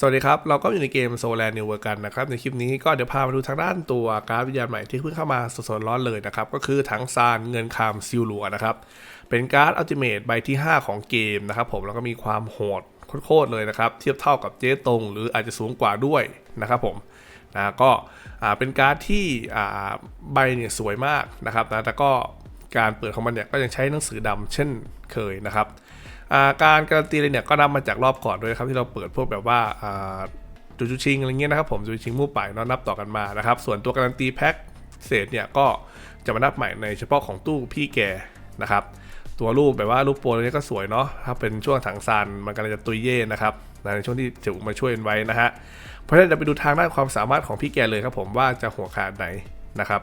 สวัสดีครับ เราก็อยู่ในเกม Solar New World กันนะครับ ในคลิปนี้ก็เดี๋ยวพามาดูทางด้านตัวการ์ดวิญญาณใหม่ที่เพิ่งเข้ามาสดๆร้อนเลยนะครับ ก็คือถังซานเงินคามซิลลัวนะครับ เป็นการ์ดอัลติเมทใบที่ 5 ของเกมนะครับผมแล้วก็มีความโหดโคตรเลยนะครับ เทียบเท่ากับเจ๊ตง หรืออาจจะสูงกว่าด้วยนะครับผมนะก็เป็นการ์ดที่ใบเนี่ยสวยมากนะครับนะแต่ก็ การเปิดของมันเนี่ยก็ยังใช้หนังสือดำเช่นเคยนะครับาการการันตีเลยเนี่ยก็นำมาจากรอบก่อนด้วยครับที่เราเปิดพวกแบบว่าอ่าจูจูชิงอะไรเงี้ยนะครับผมจูจูชิงมู่ไปเนาะนับต่อกันมานะครับ ส่วนตัวการันตีแพ็คเศษเนี่ยก็จะมานับใหม่ในเฉพาะของตู้พี่แกนะครับตัวรูปแบบว่ารูปโปรนี้ก็สวยเนาะถ้าเป็นช่วงถังซานมันกำลังจะตุยเย่นะครับในช่วงที่จะมาช่วยไว้นะฮะเพราะฉะนั้นเราไปดูทางด้านความสามารถของพี่แกเลยครับผมว่าจะหัวขาดไหนนะครับ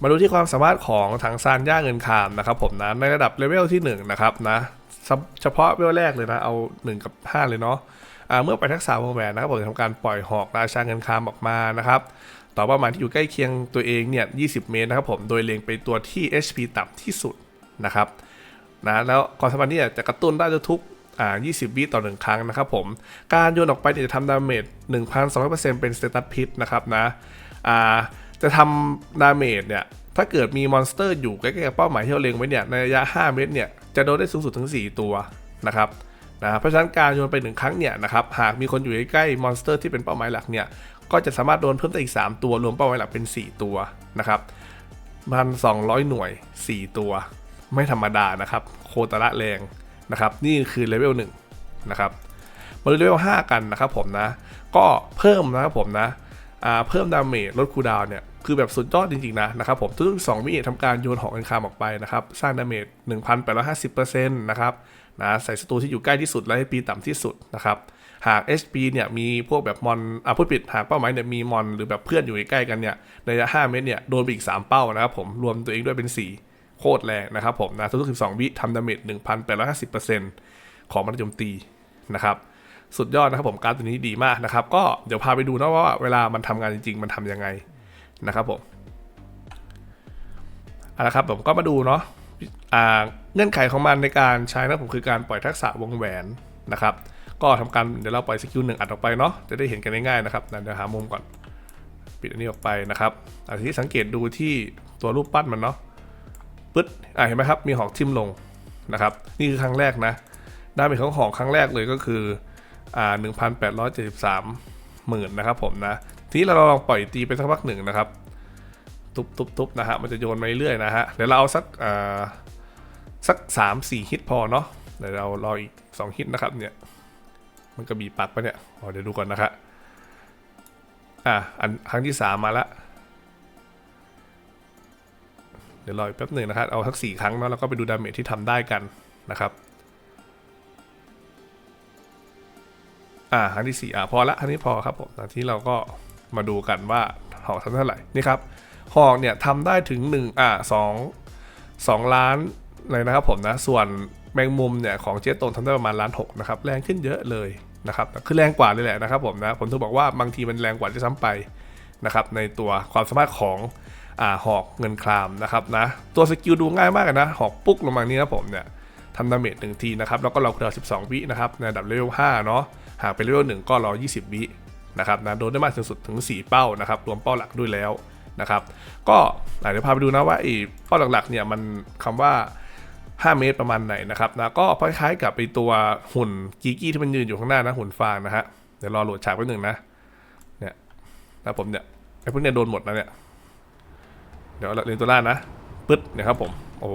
มาดูที่ความสามารถของถังซานย่าเงินคามนะครับผมนะในระดับเลเวลที่1นะครับนะเฉพาะเลเวลแรกเลยนะเอา 1 กับ 5 เลยเนาะเมื่อไปทักษะวงแหวนนะครับผมจะทำการปล่อยหอกราชาเงินคามออกมานะครับต่อเป้าหมายที่อยู่ใกล้เคียงตัวเองเนี่ย 20 เมตรนะครับผม โดยเล็งไปตัวที่ HP ต่ำที่สุดนะครับ นะ แล้วความสามารถนี้จะกระตุ้นได้ทุกอ่า20 วิต่อ 1 ครั้งนะครับผม การโยนออกไปเนี่ยจะทำดาเมจ 1,200%เป็นสเตตัสพิษนะครับนะ อ่า จะทำดาเมจเนี่ย ถ้าเกิดมีมอนสเตอร์อยู่ใกล้ๆกับเป้าหมายที่เราเล็งไว้เนี่ย ในระยะ 5 เมตรเนี่ย จะโดนได้สูงสุดถึง 4 ตัวนะครับนะเพราะฉะนั้นการโยนไป 1 ครั้งเนี่ยนะครับหากมีคนอยู่ใกล้ๆมอนสเตอร์ที่เป็นเป้าหมายหลักเนี่ยก็จะสามารถโดนเพิ่มได้อีก 3 ตัวรวมเป้าหมายหลักเป็น 4 ตัวนะครับพันสองหน่วย 4 ตัว ไม่ธรรมดานะครับ โคตรละแรงนะครับ นี่คือเลเวล1นะครับมาดูเลเวล5กันนะครับผมนะ ก็เพิ่มนะครับผมนะ เพิ่มดาเมจลดคูดาวเนี่ยคือแบบสุดยอดจริงๆนะนะครับผมทุกๆ2วิทำการโยนหอกกันคามออกไปนะครับสร้างดาเมจ1,850%นะครับนะใส่ศัตรูที่อยู่ใกล้ที่สุดและให้ปีต่ำที่สุดนะครับหาก HP เนี่ยมีพวกแบบมอนอ่าพูดผิดหากเป้าหมายเนี่ยมีมอนหรือแบบเพื่อนอยู่ใกล้กันเนี่ยในระยะ5เมตรเนี่ยโดนไปอีก 3 เป้านะครับผมรวมตัวเองด้วยเป็น 4 โคตรแรงนะครับผมนะทุกๆ12 วิทำดาเมจ1,850%ของมันโจมตีนะครับ สุดยอดนะครับผมการตัวนี้ดีมากนะครับ ก็เดี๋ยวพาไปดูนะว่าเวลามันทำงานจริงๆ มันทำยังไงนะครับผมเอาละครับผมก็มาดูเนาะอ่าเงื่อนไขของมันในการใช้นะผมคือการปล่อยทักษะวงแหวนนะครับ ก็ทำการเดี๋ยวเราปล่อยสกิลหนึ่งอัดออกไปเนาะจะได้เห็นกันง่ายๆนะครับเดี๋ยวหามุมก่อนปิดอันนี้ออกไปนะครับอันที่สังเกตดูที่ตัวรูปปั้นมันเนาะปึ๊ดอ่าเห็นไหมครับมีหอกทิ่มลงนะครับ นี่คือครั้งแรกนะดาเมจของหอกครั้งแรกเลยก็คือ อ่า1,873หมื่นนะครับผมนะ ทีนี้เราลองปล่อยตีไปสักพักหนึ่งนะครับ ทุบทุบทุบนะฮะ มันจะโยนมาเรื่อยๆนะฮะ เดี๋ยวเราเอาสักอ่าสักสามสี่ฮิตพอเนาะ เดี๋ยวเรารออีกสองฮิตนะครับเนี่ย มันก็บีบปักปะเนี่ยอ๋อเดี๋ยวดูก่อนนะครับอะอันครั้งที่สามมาละเดี๋ยวรออีกแป๊บหนึ่งนะครับ เอาสักสี่ครั้งเนาะแล้วก็ไปดูดาเมจที่ทำได้กันนะครับ อ่าครั้งที่สี่อ่าพอละครั้งนี้พอครับผมนะที่เราก็มาดูกันว่าหอกทำเท่าไหร่นี่ครับหอกเนี่ยทำได้ถึงหนึ่งอ่าสองสองล้านเลยนะครับผมนะส่วนแมงมุมเนี่ยของเจตตนทำได้ประมาณล้านหกนะครับแรงขึ้นเยอะเลยนะครับคือแรงกว่าเลยแหละนะครับผมนะผมถึงบอกว่าบางทีมันแรงกว่าที่ซ้ำไปนะครับในตัวความสามารถของอ่าหอกเงินครามนะครับนะตัวสกิลดูง่ายมากนะหอกปุ๊กลงมานี้นะผมเนี่ย ทำดาเมจหนึ่งทีนะครับแล้วก็เราคูลดาวน์12 วินะครับในระดับเลเวล5เนาะหากเป็นเลเวลหนึ่งก็รอ 20 วินะครับนะโดนได้มากถึงสุดถึง 4 เป้านะครับรวมเป้าหลักด้วยแล้วนะครับก็เดี๋ยวพาไปดูนะว่าไอ้เป้าหลักๆเนี่ยมันคำว่า 5 เมตรประมาณไหนนะครับนะก็คล้ายๆกับไอ้ตัวหุ่นกีกี้ที่มันยืนอยู่ข้างหน้านะหุ่นฟางนะฮะเดี๋ยวรอโหลดฉากแป๊บหนึ่งนะเนี่ยนะผมเนี่ยไอ้พวกเนี่ยโดนหมดนะเนี่ยเดี๋ยวเรียนตัวล่านะปึ๊ดเนี่ยครับผมโอ้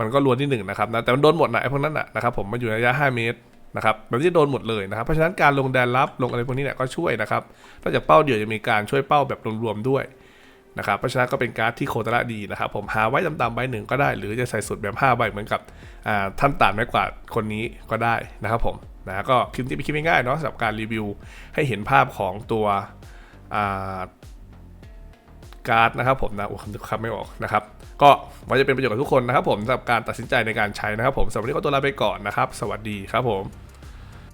มันก็รวนที่หนึ่งนะครับนะแต่มันโดนหมดนะไอ้พวกนั้นนะนะครับผมมันอยู่ในระยะ 5 เมตรนะครับแบบนี้โดนหมดเลยนะครับเพราะฉะนั้นการลงแดนรับลงอะไรพวกนี้เนี่ยก็ช่วยนะครับนอกจากเป้าเดียวจะมีการช่วยเป้าแบบรวมๆด้วยนะครับเพราะฉะนั้นก็เป็นการ์ดที่โคตรละดีนะครับผมหาไว้ต่ำๆใบหนึ่งก็ได้ หรือจะใส่สุดแบบ 5 ใบเหมือนกับท่านต่านไม่กว่าคนนี้ก็ได้นะครับผมนะก็คลิปที่เป็นคลิปง่ายๆเนาะสำหรับการรีวิวให้เห็นภาพของตัวการ์ดนะครับผมนะโอ้คำคำไม่ออกนะครับ ก็หวังจะเป็นประโยชน์กับทุกคนนะครับผมสำหรับการตัดสินใจในการใช้นะครับผมสำหรับวันนี้ขอตัวลาไปก่อนนะครับ สวัสดีครับผม